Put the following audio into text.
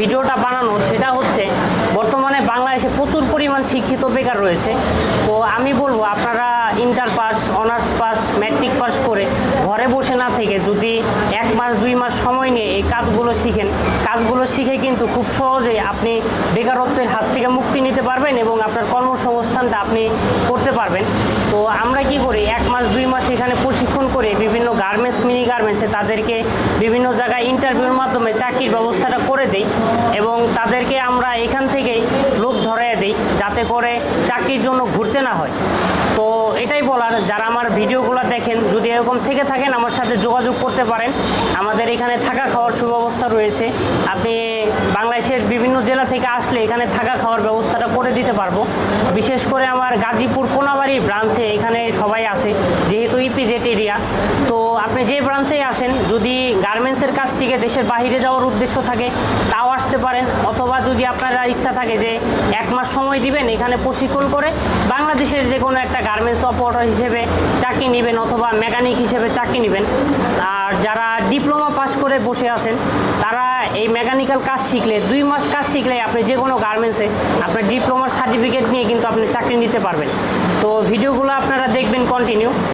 ভিডিওটা বানানো, সেটা হচ্ছে বর্তমানে বাংলাদেশে প্রচুর পরিমাণ শিক্ষিত বেকার রয়েছে। তো আমি বলব, আপনারা inter pass honours pass matric pass করে ঘরে বসে না থেকে যদি এক মাস, দুই মাস সময় নিয়ে এই কাজগুলো শিখেন, কাজগুলো শিখে কিন্তু খুব সহজেই আপনি বেকারত্বের হাত থেকে মুক্তি নিতে পারবেন এবং আপনার কর্মসংস্থানটা আপনি করতে পারবেন। তো আমরা কি করি, এক মাস, দুই মাস এখানে প্রশিক্ষণ করে বিভিন্ন গার্মেন্টস মিনি গার্মেন্টসে তাদেরকে বিভিন্ন জায়গায় ইন্টারভিউর মাধ্যমে চাকরির ব্যবস্থাটা করে দেই এবং তাদেরকে আমরা এখান থেকেই লোক ধরাই দিই যাতে করে চাকরির জন্য ঘুরতে না হয়। তো এটাই বলার, যারা আমার ভিডিওগুলো দেখেন, যদি এরকম থেকে থাকেন, আমার সাথে যোগাযোগ করতে পারেন। আমাদের এখানে থাকা খাওয়ার সুব্যবস্থা রয়েছে। আপনি বাংলাদেশের বিভিন্ন জেলা থেকে আসলে এখানে থাকা খাওয়ার ব্যবস্থাটা করে দিতে পারব। বিশেষ করে আমার গাজীপুর কোনাবাড়ি ব্রাঞ্চে এখানে সবাই আসে। এরিয়া তো আপনি যে ব্রাঞ্চেই আসেন, যদি গার্মেন্টসের কাজ শিখে দেশের বাইরে যাওয়ার উদ্দেশ্য থাকে, তাও আসতে পারেন। অথবা যদি আপনারা ইচ্ছা থাকে যে এক মাস সময় দিবেন, এখানে প্রশিক্ষণ করে বাংলাদেশের যে কোনো একটা গার্মেন্টস অপারেটর হিসেবে চাকরি নেবেন অথবা মেকানিক হিসেবে চাকরি নেবেন। আর যারা ডিপ্লোমা পাস করে বসে আছেন, তারা এই মেকানিক্যাল কাজ শিখলে, দুই মাস কাজ শিখলে আপনি যে কোনো গার্মেন্টসে আপনার ডিপ্লোমার সার্টিফিকেট নিয়ে কিন্তু আপনি চাকরি নিতে পারবেন। তো ভিডিওগুলো আপনারা দেখবেন কন্টিনিউ